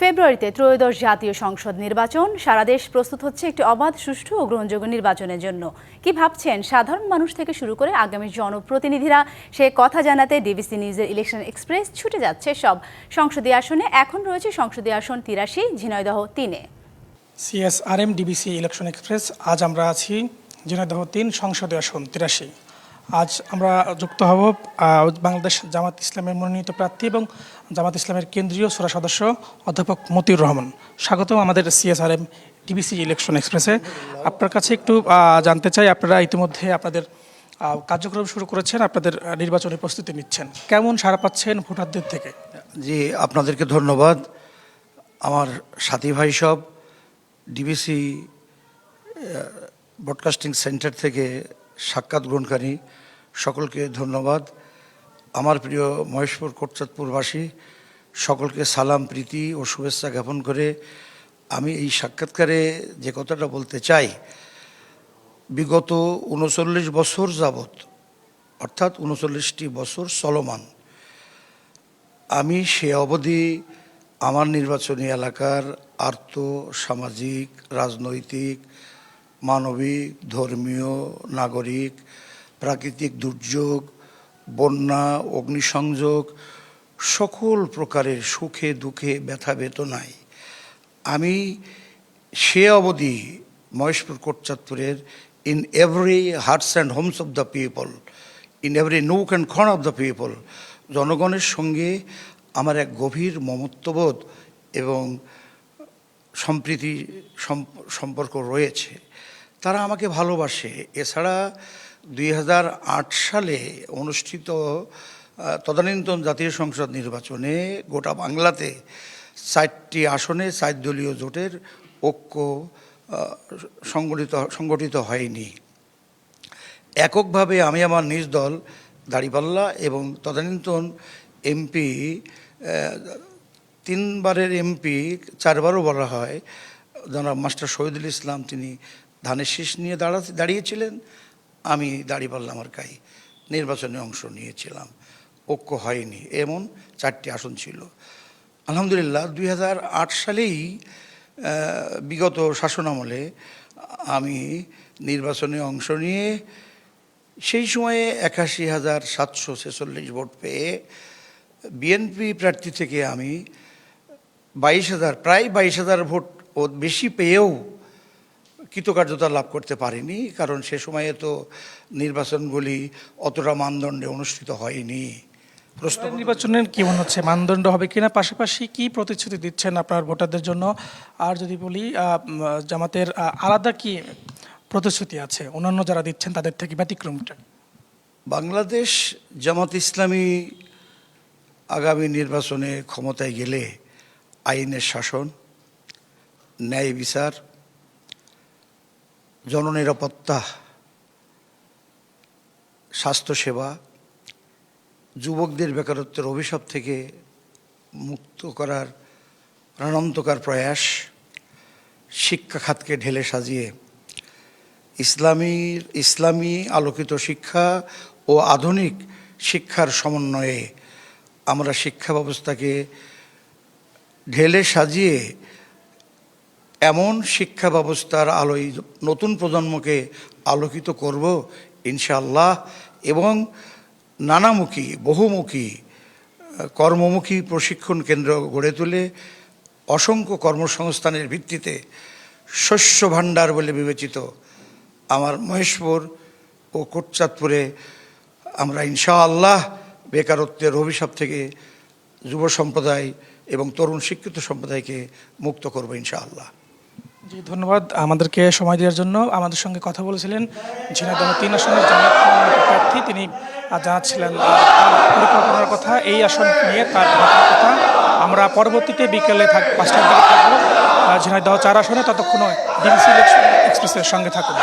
ফেব্রুয়ারিতে ত্রয়োদশ জাতীয় সংসদ নির্বাচন। সারা দেশ প্রস্তুত হচ্ছে একটি অবাধ, সুষ্ঠু ও গ্রহণযোগ্য নির্বাচনের জন্য। কি ভাবছেন সাধারণ মানুষ থেকে শুরু করে আগামী জনপ্রতিনিধিরা? সে কথা জানাতে ডিবিসি নিউজের ইলেকশন এক্সপ্রেস ছুটে যাচ্ছে সব। সংসদীয় আসনে এখন রয়েছে সংসদীয় আসন তিরাশি, ঝিনাইদহ তিনে। সিএসআরএম, ডিবিসি ইলেকশন এক্সপ্রেস, আজ আমরা আছি ঝিনাইদহ তিন, সংসদীয় আসন তিরাশি। আজ আমরা যুক্ত হব বাংলাদেশ জামাত ইসলামের মনোনীত প্রার্থী এবং জামাত ইসলামের কেন্দ্রীয় সুরা সদস্য অধ্যাপক মতিউর রহমান। স্বাগতম আমাদের সিএসআরএম ডিবিসি ইলেকশন এক্সপ্রেসে আপনার কাছে একটু জানতে চাই, আপনারা ইতিমধ্যে আপনাদের কার্যক্রম শুরু করেছেন, আপনাদের নির্বাচনী প্রস্তুতি নিচ্ছেন। কেমন সাড়া পাচ্ছেন ভোটারদের থেকে? জি, আপনাদেরকে ধন্যবাদ। আমার সাথী ভাই সব ডিবিসি ব্রডকাস্টিং সেন্টার থেকে সাক্ষাৎ গ্রহণকারী, সকলকে ধন্যবাদ। আমার প্রিয় মহেশপুর কোটচাঁদপুরবাসী, সকলকে সালাম, প্রীতি ও শুভেচ্ছা জ্ঞাপন করে আমি এই সাক্ষাৎকারে যে কথাটা বলতে চাই, বিগত উনচল্লিশ বছর যাবৎ, অর্থাৎ উনচল্লিশটি বছর চলমান, আমি সে অবধি আমার নির্বাচনী এলাকার আর্থ, সামাজিক, রাজনৈতিক মানবিক ধর্মীয়, নাগরিক, প্রাকৃতিক দুর্যোগ, বন্যা, অগ্নিসংযোগ, সকল প্রকারের সুখে, দুঃখে, ব্যথা, বেদনায়। আমি সে অবধি Maheshpur, কোটচাঁদপুরের in every hearts and homes of the people in every nook and cranny of the people জনগণের সঙ্গে আমার এক গভীর মমত্ববোধ এবং সম্প্রীতি সম্পর্ক রয়েছে। তারা আমাকে ভালোবাসে। এছাড়া দুই হাজার আট সালে অনুষ্ঠিত তদানীন্তন জাতীয় সংসদ নির্বাচনে গোটা বাংলাতে চারটি আসনে চার দলীয় জোটের ঐক্য সংগঠিত সংগঠিত হয়নি। এককভাবে আমি আমার নিজ দল দাড়িপাল্লা এবং তদানীন্তন এমপি তিনবারের এমপি, চারবারও বলা হয়, জনাব মাস্টার শহীদুল ইসলাম, তিনি ধানের শীষ নিয়ে দাঁড়া, দাঁড়িয়েছিলেন। আমি দাড়িপাল্লা আমার কাই। নির্বাচনে অংশ নিয়েছিলাম। ঐক্য হয়নি। এমন চারটি আসন ছিল। আলহামদুলিল্লাহ, দুই হাজার আট সালেই বিগত শাসনামলে আমি নির্বাচনে অংশ নিয়ে সেই সময়ে একাশি হাজার সাতশো ছেচল্লিশ ভোট পেয়ে বিএনপি প্রার্থী থেকে আমি বাইশ হাজার, প্রায় বাইশ হাজার ভোট ও বেশি পেয়েও কৃতকার্যতা লাভ করতে পারিনি কারণ সে সময়ে তো নির্বাচনগুলি অতটা মানদণ্ডে অনুষ্ঠিত হয়নি। প্রশ্ন নির্বাচনের কি মনে হচ্ছে? মানদণ্ড হবে কিনা? পাশাপাশি কি প্রতিশ্রুতি দিচ্ছেন আপনার ভোটারদের জন্য? আর যদি বলি জামাতের আলাদা কি প্রতিশ্রুতি আছে? অন্যান্য যারা দিচ্ছেন তাদের থেকে ব্যতিক্রমটা বাংলাদেশ জামাত ইসলামী আগামী নির্বাচনে ক্ষমতায় গেলে আইনের শাসন ন্যায় বিচার জননিরাপত্তা, স্বাস্থ্যসেবা, যুবকদের বেকারত্বের অভিশাপ থেকে মুক্ত করার প্রাণান্তকার প্রয়াস, শিক্ষা খাতকে ঢেলে সাজিয়ে ইসলামীর ইসলামী আলোকিত শিক্ষা ও আধুনিক শিক্ষার সমন্বয়ে আমরা শিক্ষা ব্যবস্থাকে ঢেলে সাজিয়ে এমন শিক্ষা ব্যবস্থার আলোয় নতুন প্রজন্মকে আলোকিত করব ইনশাল্লাহ এবং নানামুখী, বহুমুখী, কর্মমুখী প্রশিক্ষণ কেন্দ্র গড়ে তুলে অসংখ্য কর্মসংস্থানের ভিত্তিতে শস্য ভাণ্ডার বলে বিবেচিত আমার মহেশপুর ও কোটচাঁদপুরে আমরা ইনশাআল্লাহ বেকারত্বের অভিশাপ থেকে যুব সম্প্রদায় এবং তরুণ শিক্ষিত সম্প্রদায়কে মুক্ত করব ইনশাআল্লাহ। জি, ধন্যবাদ আমাদেরকে সময় দেওয়ার জন্য। আমাদের সঙ্গে কথা বলেছিলেন ঝিনাইদহ তিন আসনের প্রার্থী। তিনি জানাচ্ছিলেন, পরিকল্পনার কথা, এই আসন নিয়ে তার কথা। আমরা পরবর্তীতে বিকেলে থাক, পাঁচটার দিকে থাকব। ঝিনাইদহ চার আসনে, ততক্ষণ ডিমসি এক্সপ্রেসের সঙ্গে থাকুন।